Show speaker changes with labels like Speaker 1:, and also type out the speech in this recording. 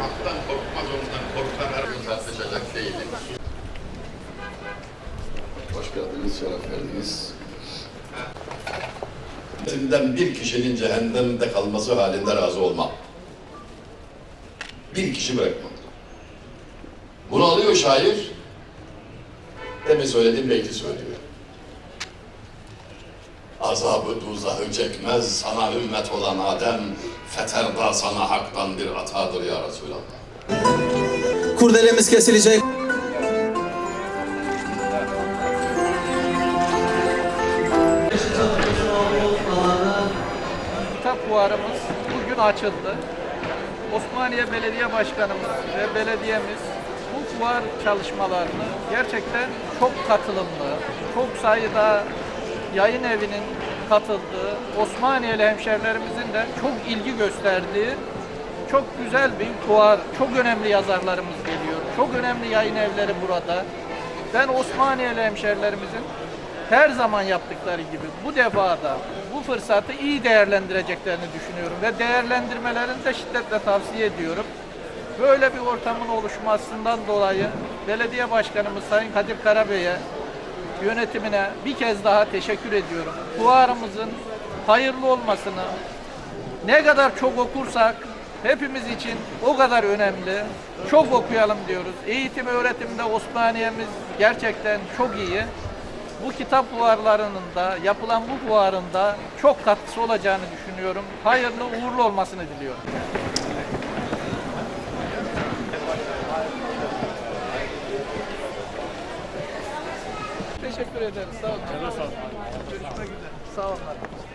Speaker 1: haktan korkmaz ondan korkanlar tartışacak değilim. Hoş geldiniz, şeref verdiniz. Sizden bir kişinin cehennemde kalması halinde razı olmam. Bir kişi bırakmam. Bunu alıyor şair. Demin söyledim belki söylüyor. Azabı duzahı çekmez sana ümmet olan Adem, feterda sana haktan bir atadır ya Resulallah.
Speaker 2: Kurdelemiz kesilecek.
Speaker 3: Kitap fuarımız bugün açıldı. Osmaniye Belediye Başkanımız ve belediyemiz bu fuar çalışmalarını gerçekten çok katılımlı, çok sayıda yayın evinin katıldığı, Osmaniyeli hemşerilerimizin de çok ilgi gösterdiği çok güzel bir fuar. Çok önemli yazarlarımız geliyor. Çok önemli yayın evleri burada. Ben Osmaniyeli hemşerilerimizin her zaman yaptıkları gibi bu defada bu fırsatı iyi değerlendireceklerini düşünüyorum ve değerlendirmelerini de şiddetle tavsiye ediyorum. Böyle bir ortamın oluşmasından dolayı belediye başkanımız Sayın Kadir Karabey'e yönetimine bir kez daha teşekkür ediyorum. Fuarımızın hayırlı olmasını ne kadar çok okursak hepimiz için o kadar önemli. Çok okuyalım diyoruz. Eğitim öğretimde Osmaniye'miz gerçekten çok iyi. Bu kitap fuarlarının da yapılan bu fuarında çok katkısı olacağını düşünüyorum. Hayırlı uğurlu olmasını diliyorum. Teşekkür ederiz. Sağ olun. Görüşmek üzere. Sağ olun.